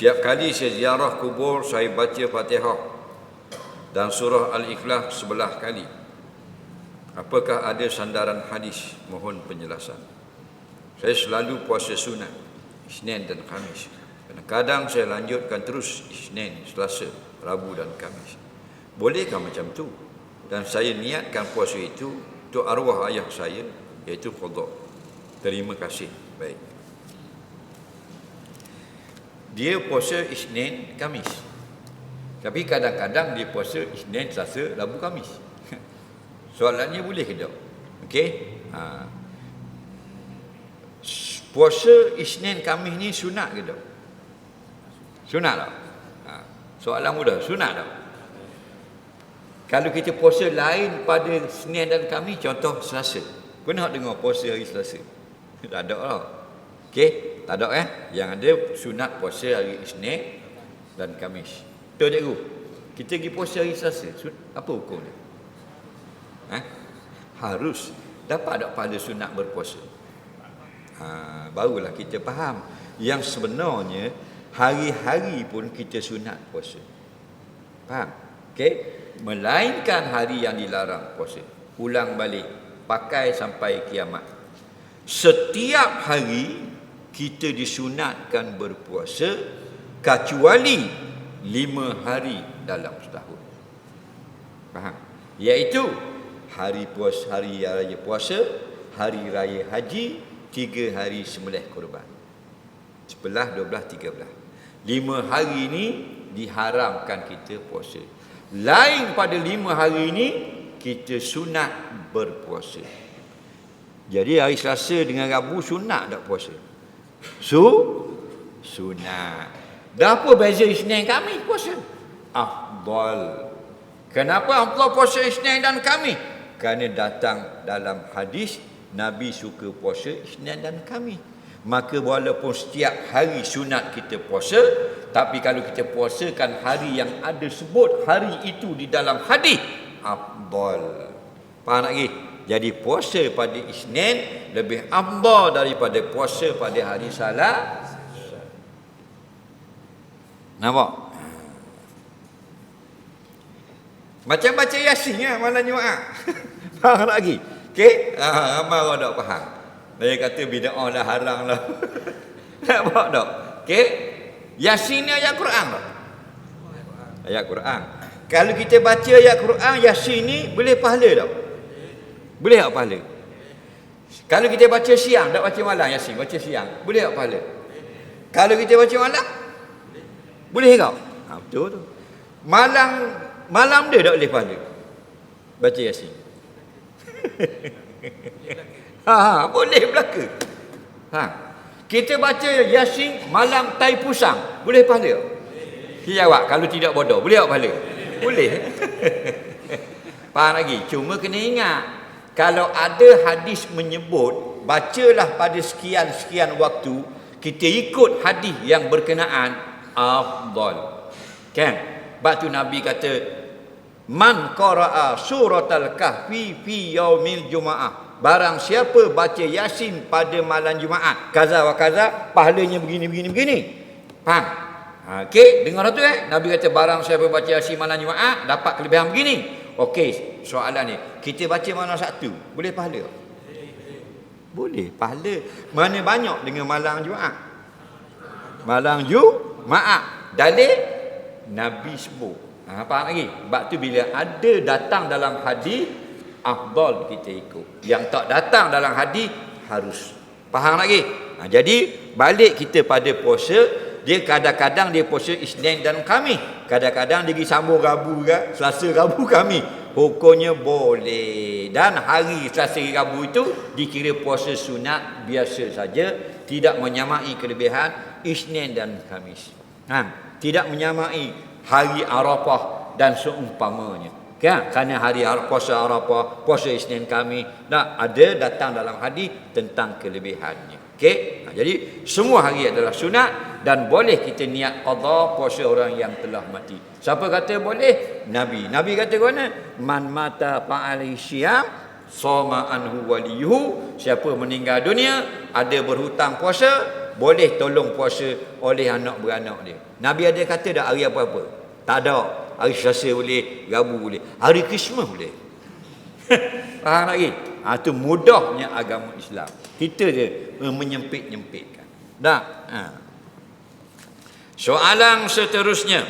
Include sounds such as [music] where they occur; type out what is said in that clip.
Setiap kali saya ziarah kubur, saya baca Fatihah dan surah Al-Ikhlas sebelah kali. Apakah ada sandaran hadis? Mohon penjelasan. Saya selalu puasa sunat, Isnin dan Khamis. Kadang-kadang saya lanjutkan terus Isnin, Selasa, Rabu dan Khamis. Bolehkah macam tu? Dan saya niatkan puasa itu untuk arwah ayah saya, iaitu Qadha. Terima kasih. Baik. Dia puasa Isnin, Kamis. Tapi kadang-kadang dia puasa Isnin, Selasa, Rabu, Kamis. [laughs] Soalannya boleh ke tak? Okey? Ha. Puasa Isnin, Kamis ni sunat ke tak? Sunat tak? Ha. Soalan mudah, sunat tak? Kalau kita puasa lain pada Senin dan Kamis, contoh Selasa. Pernah dengar puasa hari Selasa? [laughs] Tak ada lah. Okey? Tak ada eh. Yang ada sunat puasa hari Isnin dan Kamis. Tu cikgu. Kita pergi puasa hari Selasa. Apa hukum dia? Eh? Harus dapat tak pahala sunat berpuasa. Ha, barulah kita faham. Yang sebenarnya hari-hari pun kita sunat puasa. Faham? Okey? Melainkan hari yang dilarang puasa. Ulang balik. Pakai sampai kiamat. Setiap hari kita disunatkan berpuasa kecuali lima hari dalam setahun. Faham? Iaitu hari puasa, hari raya puasa, hari raya haji, tiga hari sembelih korban. Sebelah, dua belah, tiga belah. Lima hari ini diharamkan kita puasa. Lain pada lima hari ini, kita sunat berpuasa. Jadi hari Selasa dengan Rabu sunat tak puasa? Su sunat. Dah apa beza Isnin kami puasa? Afdal. Kenapa Allah puasa Isnin dan kami? Kerana datang dalam hadis Nabi suka puasa Isnin dan kami. Maka walaupun setiap hari sunat kita puasa, tapi kalau kita puasakan hari yang ada sebut hari itu di dalam hadis, afdal. Faham lagi? Jadi puasa pada Isnin lebih afdal daripada puasa pada hari Salat. Nampak? Macam baca Yasin ya malam Jumaat. [laughs] faham lagi? Okey? Ha, ramai orang tak faham. Dia kata bid'ah lah haram lah. [laughs] Nampak tak? Okey? Yasin ni ayat Quran tak? Ayat Quran. Kalau kita baca ayat Quran Yasin ni boleh pahala tak? Boleh tak pahala? Kalau kita baca siang, tak baca malam Yasin, baca siang, boleh tak pahala? Kalau kita baca malam? Boleh tak? Ha, betul tu. Malam malam dia tak boleh pahala. Baca Yasin. [laughs] ha, ha, boleh belaka. Ha. Kita baca Yasin malam tai pusang, boleh pahala? Dia jawab, kalau tidak bodoh, boleh tak pahala? Boleh. [laughs] Faham lagi? Cuma kena ingat, kalau ada hadis menyebut bacalah pada sekian-sekian waktu kita ikut hadis yang berkenaan afdal. Kan? Batu nabi kata man qaraa suratal kahfi fi yaumil jumaah. Barang siapa baca yasin pada malam jumaat kaza wa kaza pahalanya begini begini begini. Faham? Ha, okey dengar tu eh? Nabi kata barang siapa baca yasin malam jumaat dapat kelebihan begini Okey, soalan ni. Kita baca mana satu? Boleh pahala? Boleh pahala. Mana banyak dengan malam Jumaat? Malam Jumaat. Dalil Nabi sebut. Ha, faham lagi? Sebab tu bila ada datang dalam hadis afdal kita ikut. Yang tak datang dalam hadis harus. Faham lagi? Ha, jadi balik kita pada puasa dia kadang-kadang dia puasa Isnin dan kami. Kadang-kadang dia pergi sambung Rabu ke, Selasa [laughs] Rabu kami. Hukumnya boleh. Dan hari Selasa Rabu itu dikira puasa sunat biasa saja, tidak menyamai kelebihan Isnin dan Kamis. Ha, tidak menyamai hari Arafah dan seumpamanya. Kan? Kerana hari puasa Arafah, puasa Isnin kami, tak ada datang dalam hadis tentang kelebihannya. Okey. Ha, jadi semua hari adalah sunat dan boleh kita niat qada puasa orang yang telah mati. Siapa kata boleh? Nabi. Nabi kata mana? Man mata fa'alaihi syiyam sama anhu waliyuhu. Siapa meninggal dunia ada berhutang puasa, boleh tolong puasa oleh anak beranak dia. Nabi ada kata tak hari apa-apa? Tak ada. Hari Selasa boleh, Rabu boleh. Hari Christmas boleh. [laughs] Faham lagi? Ha, itu mudahnya agama Islam. Kita je menyempit-nyempitkan. Tak? Ha. Soalan seterusnya.